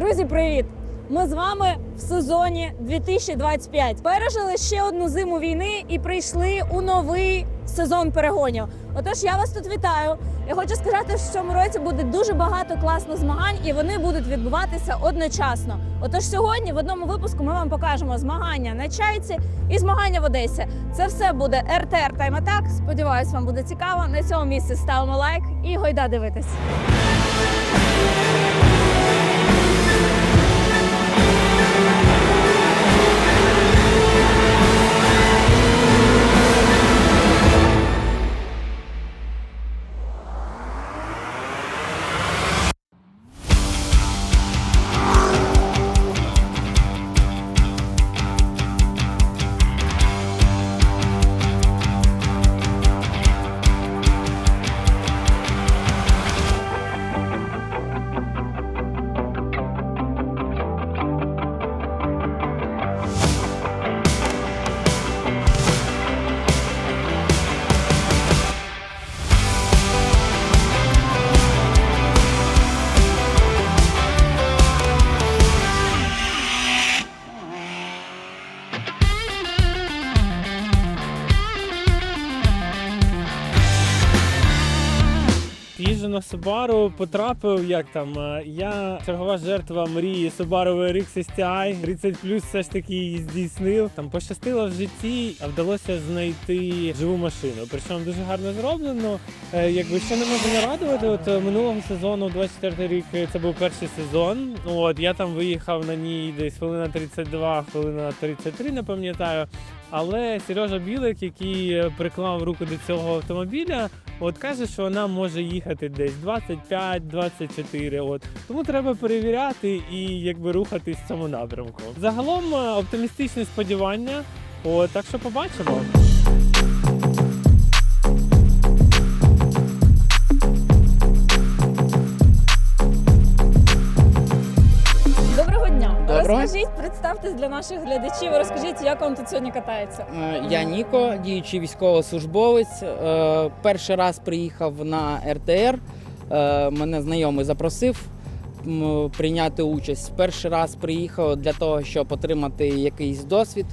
Друзі, привіт! Ми з вами в сезоні 2025. Пережили ще одну зиму війни і прийшли у новий сезон перегонів. Отож, я вас тут вітаю. Я хочу сказати, що в цьому році буде дуже багато класних змагань, і вони будуть відбуватися одночасно. Отож, сьогодні в одному випуску ми вам покажемо змагання на чайці і змагання в Одесі. Це все буде РТР Time Attack. Сподіваюсь, вам буде цікаво. На цьому місці ставимо лайк і гойда дивитись. Subaru, потрапив, як там. е, Я чергова жертва мрії Subaru RX STI. 30 плюс все ж таки її здійснив. Там пощастило в житті, а вдалося знайти живу машину. Причому дуже гарно зроблено. Е, Якби ще не можу не радувати. От е, минулого сезону, 24 рік, це був перший сезон. От я там виїхав на ній десь хвилина 32, хвилина 33, не пам'ятаю. Але Сережа Білик, який приклав руку до цього автомобіля, От каже, що вона може їхати десь 25-24. От тому треба перевіряти і якби рухатись в цьому напрямку. Загалом е, оптимістичні сподівання. От так що побачимо. Доброго. Розкажіть, представтесь для наших глядачів. Розкажіть, як вам тут сьогодні катається. Е, Я Ніко, діючий військовослужбовець. Е, Перший раз приїхав на РТР. Е, Мене знайомий запросив прийняти участь. Перший раз приїхав для того, щоб отримати якийсь досвід.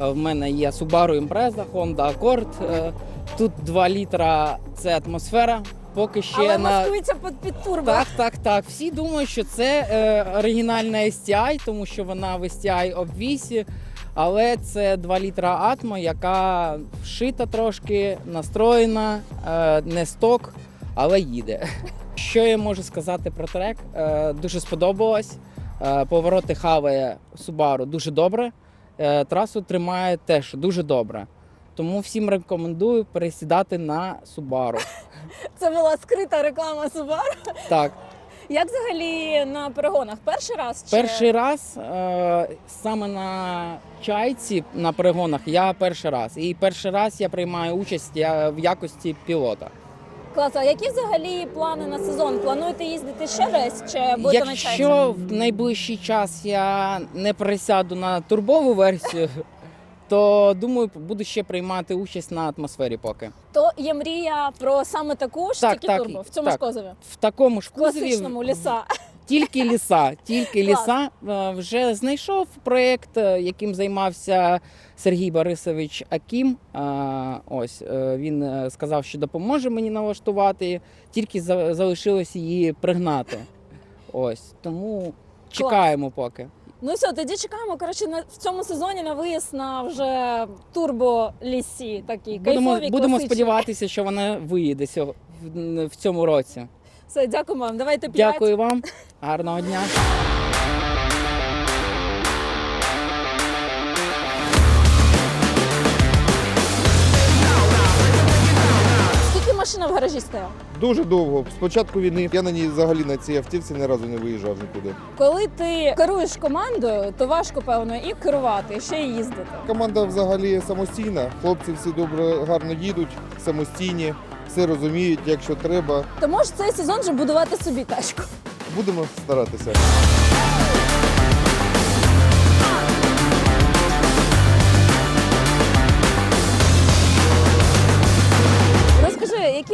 В мене є Subaru Impreza, Honda Accord. Тут 2 літра це атмосфера. Поки ще Але на маскується під, під турбо. Так, так, так. Всі думають, що це е, оригінальна STI, тому що вона в STI обвісі. Але це 2 літра атмо, яка вшита трошки, настроєна, е, не сток, але їде. Що я можу сказати про трек? Е, дуже сподобалось. Е, повороти хаває Subaru дуже добре. Е, трасу тримає теж дуже добре. Тому всім рекомендую пересідати на Subaru. Це була скрита реклама Subaru. Так, Як взагалі на перегонах? Перший раз чи Перший раз е, саме на чайці на перегонах я перший раз. І перший раз я приймаю участь я в якості пілота. клас? А які взагалі плани на сезон? Плануєте їздити ще десь? Чи будете на чайці? Якщо в найближчий час я не пересяду на турбову версію, то думаю, буду ще приймати участь на атмосфері поки. То є мрія про саме таку ж Так, тільки так, турбо в цьому так. ж козові. В такому ж кузові класичному ліса. Тільки ліса, тільки ліса. Е, Вже знайшов проєкт, е, яким займався Сергій Борисович Акім. Е, Ось він сказав, що допоможе мені налаштувати, тільки за- залишилось її пригнати. Ось тому чекаємо поки. Ну все, тоді чекаємо. Коротше, на в цьому сезоні на виїзд на вже турбо лісі. Такі Будемо, кайфові, будемо класичні. сподіватися, що вона виїде сьо- в- в цьому році. Все, дякуємо вам. Давайте п'ять. Дякую вам, гарного дня. Гаражі стояла? Дуже довго. З початку війни я на ній взагалі на цій автівці ні разу не виїжджав нікуди. Коли ти керуєш командою, то важко певно і керувати, і ще й їздити. Команда взагалі самостійна. Хлопці всі добре, гарно їдуть, самостійні, все розуміють, якщо треба. То можеш цей сезон вже будувати собі тачку. Будемо старатися.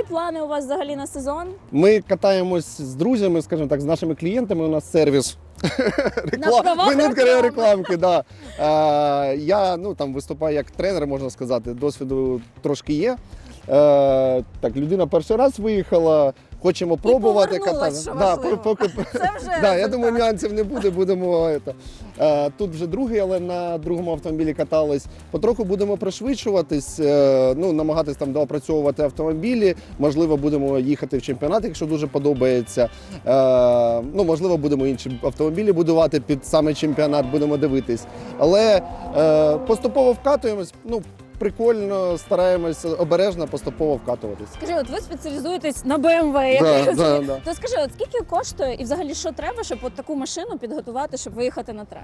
Плани у вас взагалі на сезон? Ми катаємось з друзями, скажімо так, з нашими клієнтами. У нас сервіс реклами. рекламки, да. Е, я ну, там, виступаю як тренер, можна сказати, досвіду трошки є. Е, так, людина перший раз виїхала, хочемо пробувати повернулась, Да, поки, Це вже да, я думаю, нюансів не буде. Будемо. Е, тут вже другий, але на другому автомобілі катались. Потроху будемо пришвидшуватись, е, ну намагатись там доопрацьовувати автомобілі. Можливо, будемо їхати в чемпіонат, якщо дуже подобається. Е, ну можливо, будемо інші автомобілі будувати під саме чемпіонат, будемо дивитись. Але е, поступово вкатуємось. Ну прикольно, стараємось обережно поступово вкатуватись. Скажи, от ви спеціалізуєтесь на BMW, я Да, так да, розумію. да. То скажи, от скільки коштує і взагалі що треба, щоб от таку машину підготувати, щоб виїхати на трек?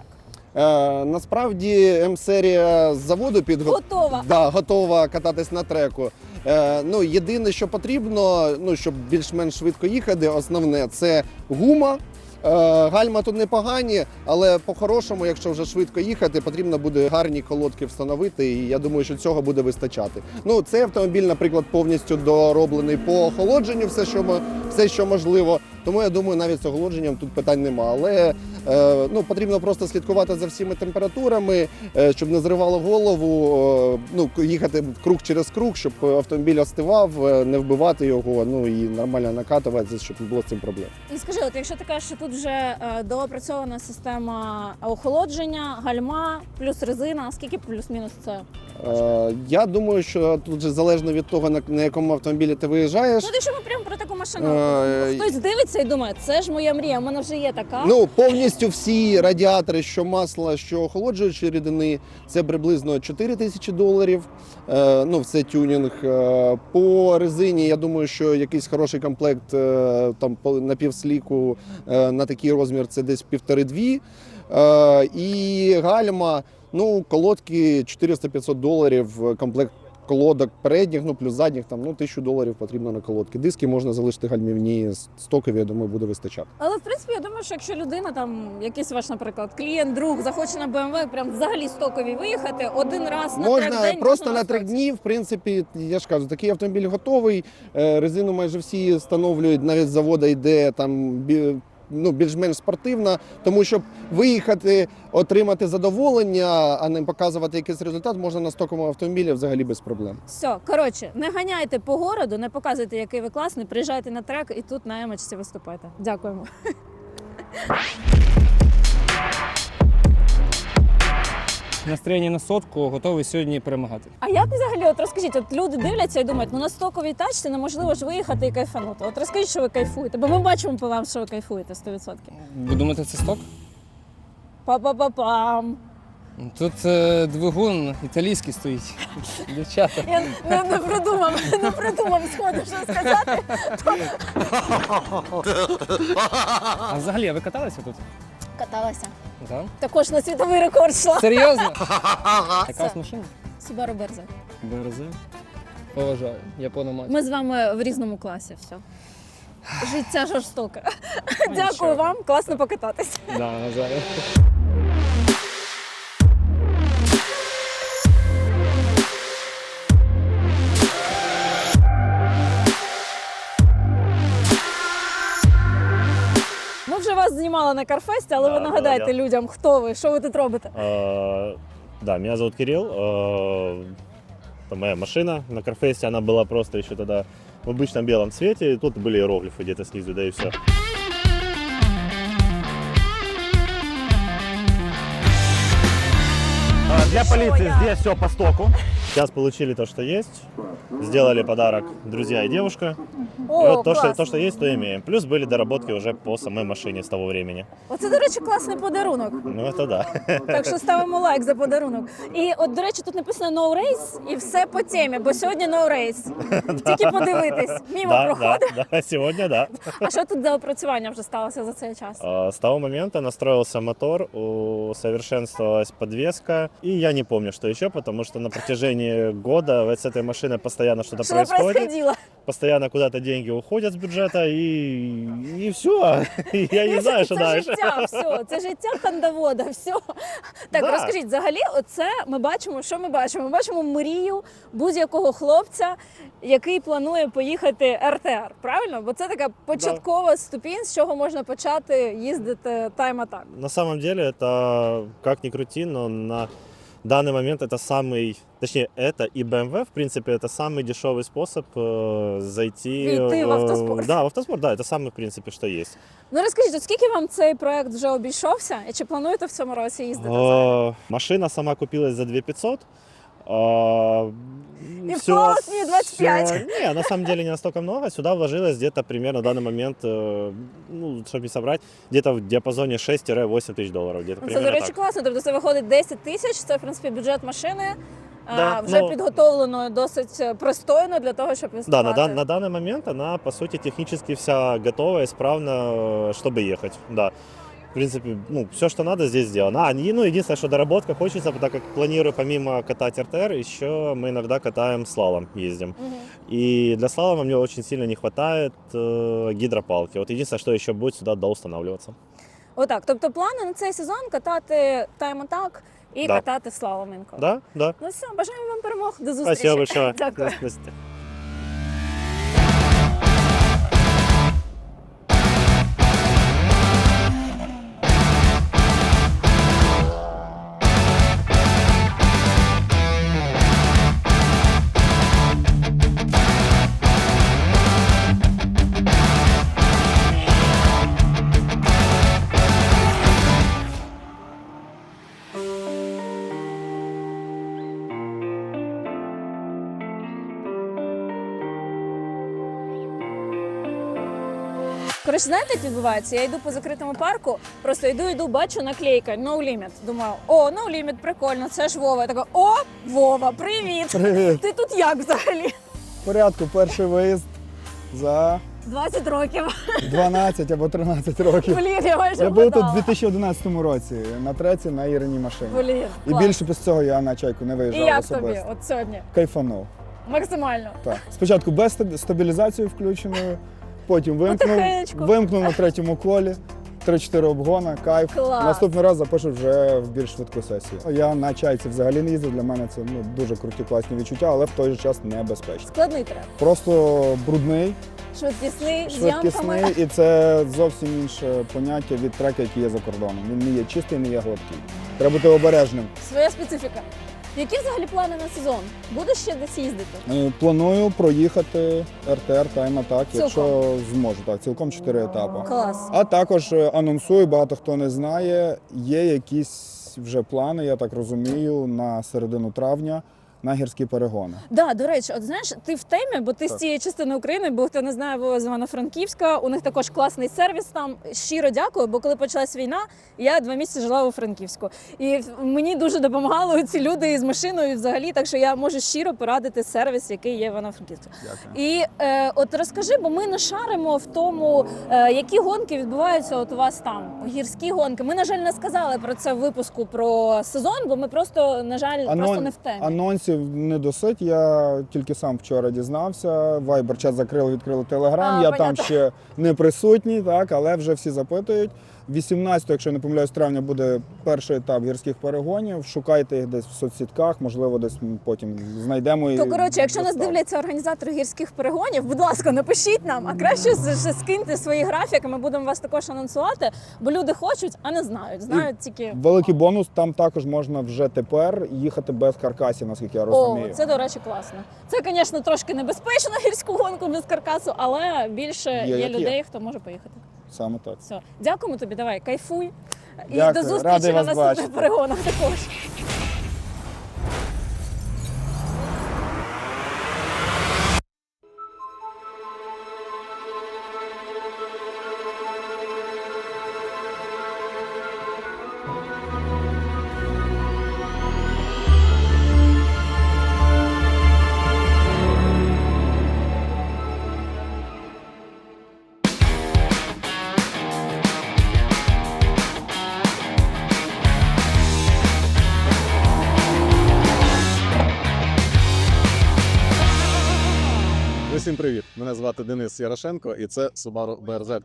Е, насправді М-серія з заводу підготувала. Готова. Да, готова кататись на треку. Е, ну, єдине, що потрібно, ну, щоб більш-менш швидко їхати, основне це гума. Е, гальма тут непогані, але по-хорошому, якщо вже швидко їхати, потрібно буде гарні колодки встановити, і я думаю, що цього буде вистачати. Ну, цей автомобіль, наприклад, повністю дороблений по охолодженню, все, що, все, що можливо. Тому я думаю, навіть з охолодженням тут питань нема. Але е, ну, потрібно просто слідкувати за всіми температурами, е, щоб не зривало голову, е, ну, їхати круг через круг, щоб автомобіль остивав, не вбивати його, ну і нормально накатуватися, щоб не було з цим проблем. І скажи, от якщо ти кажеш, що тут вже доопрацьована система охолодження, гальма, плюс резина, скільки плюс-мінус це? Я думаю, що тут же залежно від того, на, якому автомобілі ти виїжджаєш. Ну, якщо ми прямо про таку машину. Хтось дивиться і думає, це ж моя мрія, у мене вже є така. Ну, повністю всі радіатори, що масла, що охолоджуючі рідини, це приблизно 4 тисячі доларів. Е, ну, все тюнінг. Е, по резині, я думаю, що якийсь хороший комплект е, там на півсліку е, на такий розмір це десь півтори-дві. Е, і гальма, ну, колодки 400-500 доларів, комплект. Колодок передніх, ну плюс задніх, там ну тисячу доларів потрібно на колодки. Диски можна залишити гальмівні стокові, я думаю, буде вистачати. Але в принципі я думаю, що якщо людина там, якийсь ваш, наприклад, клієнт, друг захоче на BMW прям взагалі стокові виїхати один раз на Можна день, просто можна на три дні. В принципі, я ж кажу, такий автомобіль готовий. Е, Резину майже всі встановлюють, навіть з завода йде там ну, більш-менш спортивна. Тому щоб виїхати, отримати задоволення, а не показувати якийсь результат, можна на стоковому автомобілі взагалі без проблем. Все, коротше, не ганяйте по городу, не показуйте, який ви класний, приїжджайте на трек і тут на емочці виступайте. Дякуємо. Настроєння на сотку, готовий сьогодні перемагати. А як взагалі, от розкажіть, от люди дивляться і думають, ну на стоковій тачці неможливо ж виїхати і кайфанути. От розкажіть, що ви кайфуєте, бо ми бачимо по вам, що ви кайфуєте 100%. Ви думаєте, це сток? Па-па-па-пам. Тут е, двигун італійський стоїть. Дівчата. Я не, не придумав, не придумав сходу, що сказати. А взагалі, а ви каталися тут? Каталася. Да? Також на світовий рекорд йшла. Серйозно? Яка Це. машина? Subaru Берзе. БРЗ. Поважаю, я понамать. Ми з вами в різному класі. Все. Життя жорстоке. Дякую вам, класно покататися. Да, навзаєм. вас знімали на Карфесті, але Да, ви нагадайте да, я. людям, хто ви, що ви тут робите. Э, Да, меня зовут Кирилл. Э, Это моя машина на Карфесте. Она была просто еще тогда в обычном белом цвете. И тут были иероглифы где-то снизу, да и все. Для полиции здесь все по стоку. Сейчас получили то, что есть. Сделали подарок друзья и девушка. О, и вот то что, класно. то, что есть, то имеем. Плюс были доработки уже по самой машине с того времени. Оце, до речі, класний подарунок. Ну, это да. Так що ставимо лайк за подарунок. І от, до речі, тут написано no race і все по темі, бо сьогодні no race. Тільки подивитись, мімо Да, да, проходить. да, сегодня да. А що тут за опрацювання вже сталося за цей час? А, С того момента настроился мотор, усовершенствовалась подвеска. И я не помню, что еще, потому что на протяжении года с этой машиной постоянно что-то Що происходит. происходило? постоянно куда-то деньги уходят с бюджета, и, и все. Я не знаю, что це дальше. життя, все, це життя хандавода, все. Так, Да. розкажіть, взагалі, оце ми бачимо, що ми бачимо? Ми бачимо мрію будь-якого хлопця, який планує поїхати РТР, правильно? Бо це така початкова ступінь, з чого можна почати їздити тайм-атак. На самом деле, это, как ни крути, но на данный момент это самый, точнее, это и BMW, в принципе, это самый дешевый способ э, зайти... Войти в э, автоспорт. Да, в автоспорт, да, это самый, в принципе, что есть. Ну розкажіть, от скільки вам цей проект вже обійшовся? І чи плануєте в цьому році їздити? Э, машина сама купилась за 2500. А, И всё- вкололось мне 25. всё- Не, на самом деле не настолько много. Сюда вложилось где-то примерно на данный момент, э, ну, чтобы не собрать, где-то в диапазоне 6-8 тысяч долларов. Где-то Ну, Це, примерно до речі, так. класно. Тобто це виходить 10 тисяч, це, в принципі, бюджет машини. а, Да, вже ну- підготовлено досить е, пристойно для того, щоб Да, інсталювати. на, дан- на данный момент она, по сути, технически вся готова, исправна, э, чтобы ехать. Да. В принципе, ну, все, что надо, здесь сделано. А, ну, единственное, что доработка хочется, так как планирую помимо катать РТР, еще мы иногда катаем слалом, ездим. Мгм. И для слалома мне очень сильно не хватает э, гидропалки. Вот единственное, что еще будет сюда доустанавливаться. Отак. Тобто плани на цей сезон катати тайм-атак і Да. катати слаломінко. Да, да. Ну все, бажаємо вам перемог. До зустрічі. Спасибо большое. Дякую. До свидания. Коротше, знаєте, як відбувається? Я йду по закритому парку, просто йду, йду, бачу наклейка No Limit. Думаю, о, No Limit, прикольно, це ж Вова. Я така, о, Вова, привіт! Привіт. Ти тут як взагалі? В порядку, перший виїзд за 20 років. 12 або 13 років. Блін, я майже Я був тут у вгадала. 2011 році на треці на Іриній машині. Блін, І клас. більше після цього я на чайку не І виїжджав як особисто. тобі от сьогодні? Кайфанув. Максимально. Так. Спочатку без стаб- стабілізації включеною, потім вимкнув, Потихенечку. вимкнув на третьому колі. 3-4 обгона, кайф. Клас. Наступний раз запишу вже в більш швидку сесію. Я на чайці взагалі не їздив. Для мене це ну, дуже круті класні відчуття, але в той же час небезпечно. Складний трек. Просто брудний, Швидкісний, з ямками. і це зовсім інше поняття від трека, який є за кордоном. Він не є чистий, не є гладкий. Треба бути обережним. Своя специфіка. Які взагалі плани на сезон? Будеш ще десь їздити? Е, Планую проїхати РТР Time Attack, якщо зможу. Так, цілком чотири етапи. Клас. А також е, анонсую, багато хто не знає, є якісь вже плани, я так розумію, на середину травня на гірські перегони. Да, до речі, от знаєш, ти в темі, бо ти з цієї частини України, бо хто не знає, Вова з Івано-Франківська. У них також класний сервіс. Там щиро дякую. Бо коли почалась війна, я два місяці жила у Франківську, і мені дуже допомагали ці люди із машиною. і Взагалі, так що я можу щиро порадити сервіс, який є в Івано-Франківську. І е, от розкажи, бо ми не шаримо в тому, е, які гонки відбуваються от у вас там. Гірські гонки. Ми, на жаль, не сказали про це в випуску про сезон, бо ми просто, на жаль, просто не в темі. Анонсів не досить. Я тільки сам вчора дізнався. Вайбер чат закрили, відкрили телеграм. А, я понятно. там ще не присутній, так, але вже всі запитують. 18, якщо не помиляюсь, травня буде перший етап гірських перегонів. Шукайте їх десь в соцсітках, можливо, десь ми потім знайдемо. і То коротше, якщо нас дивляться організатори гірських перегонів, будь ласка, напишіть нам, а краще ще скиньте свої графіки. Ми будемо вас також анонсувати, бо люди хочуть, а не знають. Знають тільки Великий бонус, там також можна вже тепер їхати без каркасів, наскільки я о, розумію. це до речі класно. Це, звісно, трошки небезпечно гірську гонку без каркасу, але більше Є, є, людей, є. хто може поїхати. Саме так. Все, дякуємо тобі. Давай, кайфуй. І до зустрічі радий на наступних перегонах також. Мене звати Денис Ярошенко і це Subaru BRZ.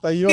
Та йо...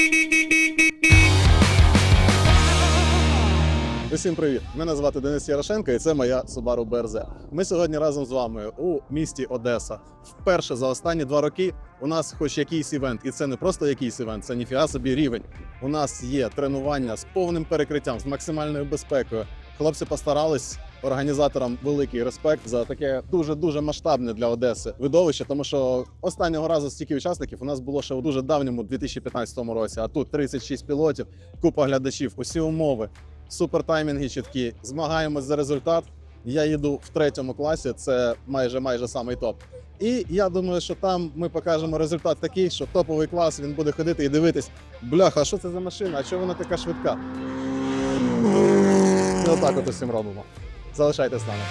Усім привіт! Мене звати Денис Ярошенко і це моя Subaru BRZ. Ми сьогодні разом з вами у місті Одеса. Вперше за останні два роки у нас хоч якийсь івент, і це не просто якийсь івент, це ніфіга собі рівень. У нас є тренування з повним перекриттям, з максимальною безпекою. Хлопці постарались. Організаторам великий респект за таке дуже дуже масштабне для Одеси видовище, тому що останнього разу стільки учасників у нас було ще у дуже давньому 2015 році. А тут 36 пілотів, купа глядачів, усі умови, супер таймінги чіткі. Змагаємось за результат. Я їду в третьому класі, це майже майже самий топ. І я думаю, що там ми покажемо результат такий, що топовий клас він буде ходити і дивитись. Бляха, що це за машина? А чого вона така швидка? Отак от усім робимо. Залишайтесь з нами.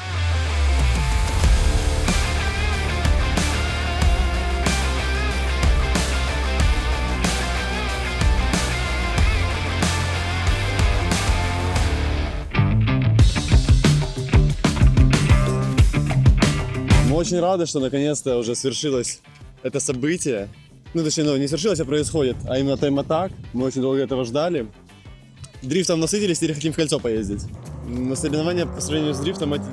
Мы очень рады, что наконец-то уже свершилось это событие. Ну, точнее, ну, не свершилось, а происходит, а именно тайм-атак. Мы очень долго этого ждали. Дрифтом насытились, теперь хотим в кольцо поездить. Но соревнования по сравнению с дрифтом эти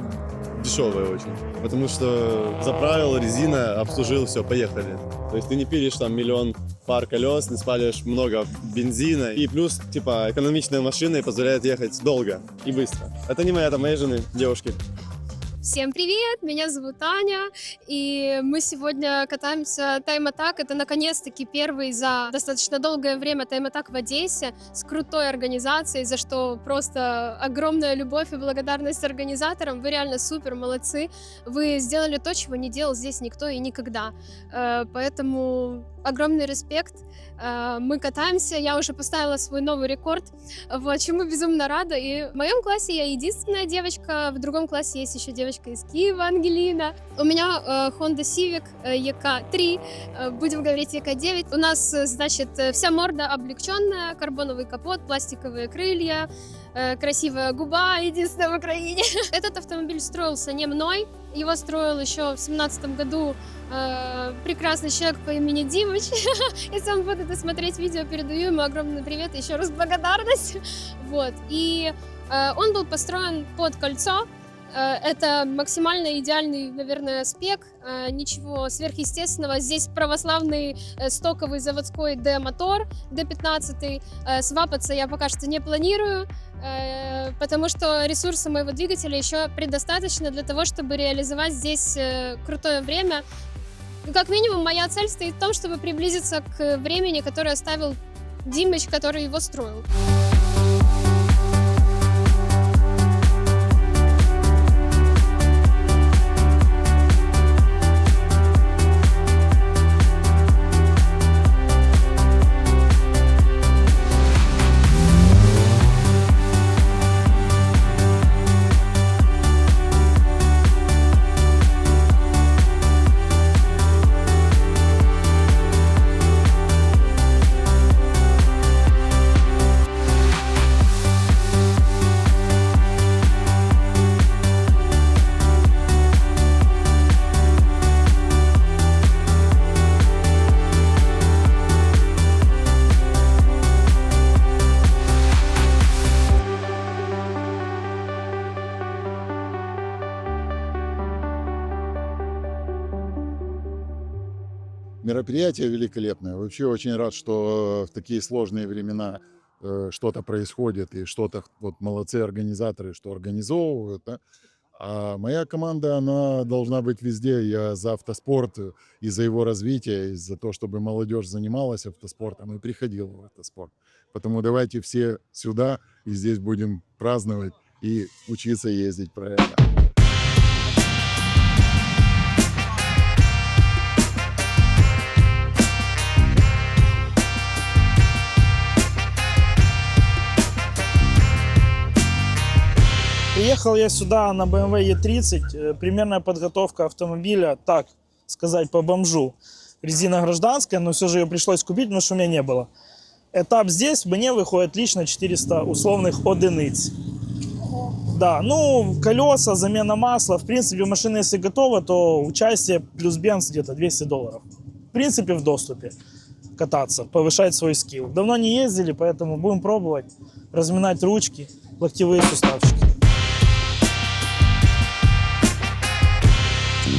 дешевые очень. Потому что заправил, резина, обслужил, все, поехали. То есть ты не пилишь там миллион пар колес, не спалишь много бензина. И плюс, типа, экономичная машина и позволяет ехать долго и быстро. Это не моя, это моей жены, девушки. Всем привет, меня зовут Аня, и мы сегодня катаемся тайм-атак. Это наконец-таки первый за достаточно долгое время тайм-атак в Одессе с крутой организацией, за что просто огромная любовь и благодарность организаторам. Вы реально супер молодцы. Вы сделали то, чего не делал здесь никто и никогда. Э, Поэтому огромный респект. Э, Мы катаемся, я уже поставила свой новый рекорд, вот, чему безумно рада. И в моем классе я единственная девочка, в другом классе есть еще девочка из Киева, Ангелина. У меня э, Honda Civic э, EK3, э, будем говорить EK9. У нас, э, значит, э, вся морда облегченная, карбоновый капот, пластиковые крылья, э, красивая губа, единственная в Украине. Этот автомобиль строился не мной, его строил еще в семнадцатом году э, прекрасный человек по имени Димыч. Если он будет это смотреть видео, передаю ему огромный привет и еще раз благодарность. Вот. И э, он был построен под кольцо. Э, Это максимально идеальный, наверное, спек. Э, Ничего сверхъестественного. Здесь православный э, стоковый заводской D-мотор D15. Э, Свапаться я пока что не планирую, э, потому что ресурса моего двигателя еще предостаточно для того, чтобы реализовать здесь э, крутое время. Ну, Как минимум, моя цель стоит в том, чтобы приблизиться к времени, которое оставил Димыч, который его строил. Мероприятие великолепное. Вообще очень рад, что в такие сложные времена э, что-то происходит и что-то вот молодцы организаторы, что организовывают. да. А моя команда, она должна быть везде. Я за автоспорт э, и за его развитие, и за то, чтобы молодежь занималась автоспортом и приходила в автоспорт. Поэтому давайте все сюда и здесь будем праздновать и учиться ездить про Приехал я сюда на BMW E30. Э, Примерная подготовка автомобиля, так сказать, по бомжу. Резина гражданская, но все же ее пришлось купить, потому что у меня не было. Этап здесь мне выходит лично 400 условных одиниц. Да, ну, колеса, замена масла. В принципе, машина, если готова, то участие плюс бенз где-то 200 долларов. В принципе, в доступе кататься, повышать свой скилл. Давно не ездили, поэтому будем пробовать разминать ручки, локтевые суставчики.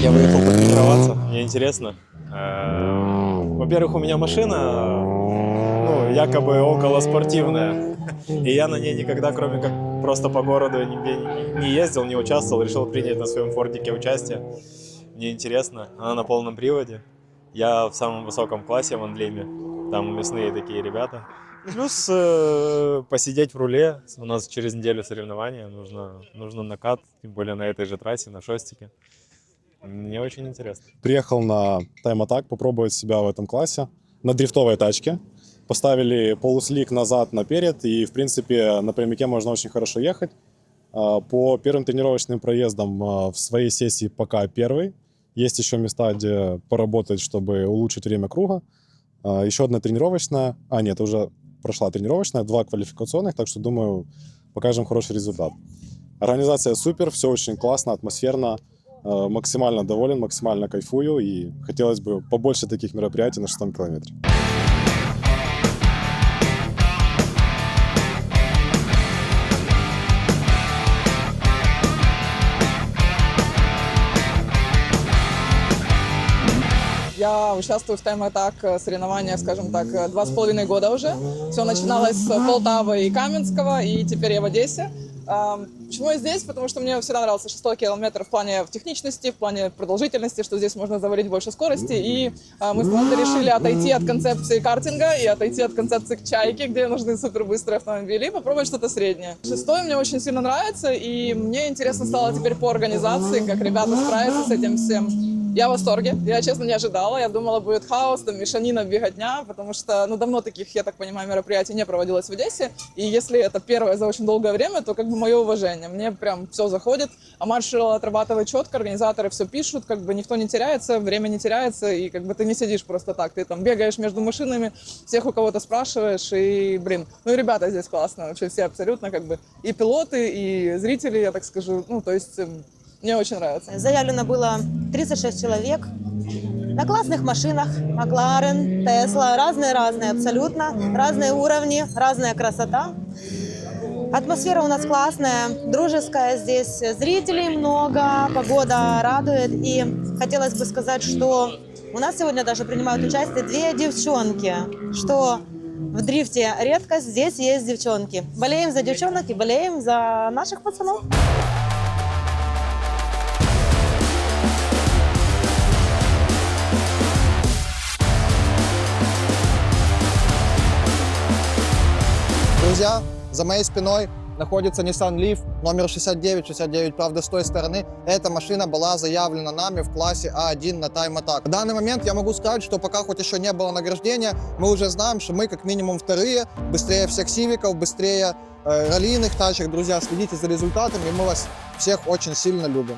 Я выехал потренироваться, мне интересно. Э, Во-первых, у меня машина, ну, якобы около спортивная. И я на ней никогда, кроме как просто по городу, не, не ездил, не участвовал. Решил принять на своем фордике участие. Мне интересно. Она на полном приводе. Я в самом высоком классе в Андлеме. Там мясные такие ребята. Плюс э, посидеть в руле. У нас через неделю соревнования. Нужно, нужно накат, тем более на этой же трассе, на шостике. Мне очень интересно. Приехал на Attack попробовать себя в этом классе на дрифтовой тачке. Поставили полуслик назад наперед, и, в принципе, на прямике можно очень хорошо ехать. А, По первым тренировочным проездам а, в своей сессии пока первый. Есть еще места, где поработать, чтобы улучшить время круга. А, Еще одна тренировочная. А, нет, уже прошла тренировочная, два квалификационных, так что, думаю, покажем хороший результат. Организация супер, все очень классно, атмосферно. Э, Максимально доволен, максимально кайфую, и хотелось бы побольше таких мероприятий на шестом километре. Я участвую в Time Attack соревнованиях, скажем так, два с половиной года уже. Все начиналось с Полтавы и Каменского, и теперь я в Одессе. Почему я здесь? Потому что мне всегда нравился шестой километр в плане в техничности, в плане продолжительности, что здесь можно завалить больше скорости. И а, мы с командой решили отойти от концепции картинга и отойти от концепции чайки, где нужны супербыстрые автомобили, и попробовать что-то среднее. Шестой мне очень сильно нравится, и мне интересно стало теперь по организации, как ребята справятся с этим всем. Я в восторге. Я, честно, не ожидала. Я думала, будет хаос, там, мешанина, беготня, потому что, ну, давно таких, я так понимаю, мероприятий не проводилось в Одессе. И если это первое за очень долгое время, то как бы мое уважение. Мне прям все заходит. А маршал отрабатывает четко, организаторы все пишут, как бы никто не теряется, время не теряется, и как бы ты не сидишь просто так. Ты там бегаешь между машинами, всех у кого-то спрашиваешь, и, блин, ну и ребята здесь классно, вообще все абсолютно как бы и пилоты, и зрители, я так скажу, ну, то есть эм, мне очень нравится. Заявлено было 36 человек на классных машинах. Макларен, Тесла, разные-разные абсолютно, разные уровни, разная красота. Атмосфера у нас классная, дружеская здесь, зрителей много, погода радует. И хотелось бы сказать, что у нас сегодня даже принимают участие две девчонки, что в дрифте редкость, здесь есть девчонки. Болеем за девчонок и болеем за наших пацанов. Друзья, за моей спиной находится Nissan Leaf номер 69, 69, правда, с той стороны. Эта машина была заявлена нами в классе А1 на Time Attack. В данный момент я могу сказать, что пока хоть еще не было награждения, мы уже знаем, что мы как минимум вторые, быстрее всех сивиков, быстрее э, раллийных тачек. Друзья, следите за результатами, мы вас всех очень сильно любим.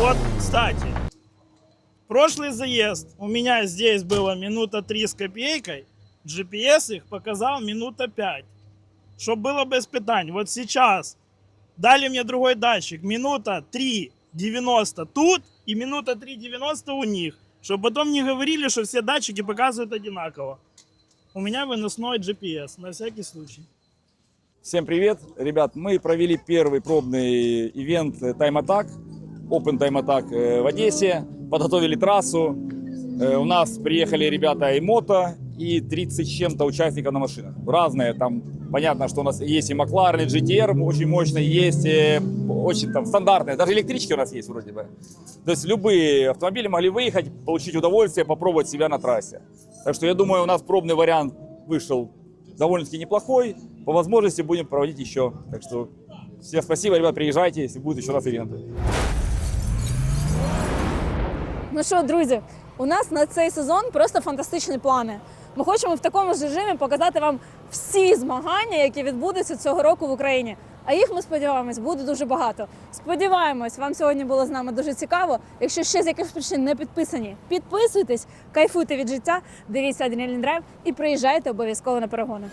Вот, кстати, прошлый заезд у меня здесь было минута 3 с копейкой, GPS их показал минута 5. Чтобы было без питань. Вот сейчас дали мне другой датчик, минута 3.90 тут и минута 3.90 у них. Чтобы потом не говорили, что все датчики показывают одинаково. У меня выносной GPS, на всякий случай. Всем привет, ребят! Мы провели первый пробный ивент Time Attack, Open Time Attack э, в Одессе, подготовили трассу. Э, У нас приехали ребята и мото, и 30 с чем-то участников на машинах. Разные, там понятно, что у нас есть и Макларен, и GTR очень мощные, есть э, очень там стандартные, даже электрички у нас есть вроде бы. То есть любые автомобили могли выехать, получить удовольствие, попробовать себя на трассе. Так что я думаю, у нас пробный вариант вышел довольно-таки неплохой. По возможности будем проводить еще. Так что всем спасибо, ребят, приезжайте, если будут еще раз ивенты. Ну що, друзі, у нас на цей сезон просто фантастичні плани. Ми хочемо в такому ж режимі показати вам всі змагання, які відбудуться цього року в Україні. А їх ми сподіваємось буде дуже багато. Сподіваємось, вам сьогодні було з нами дуже цікаво. Якщо ще з якихось причин не підписані, підписуйтесь, кайфуйте від життя, дивіться Адреналін і приїжджайте обов'язково на перегони.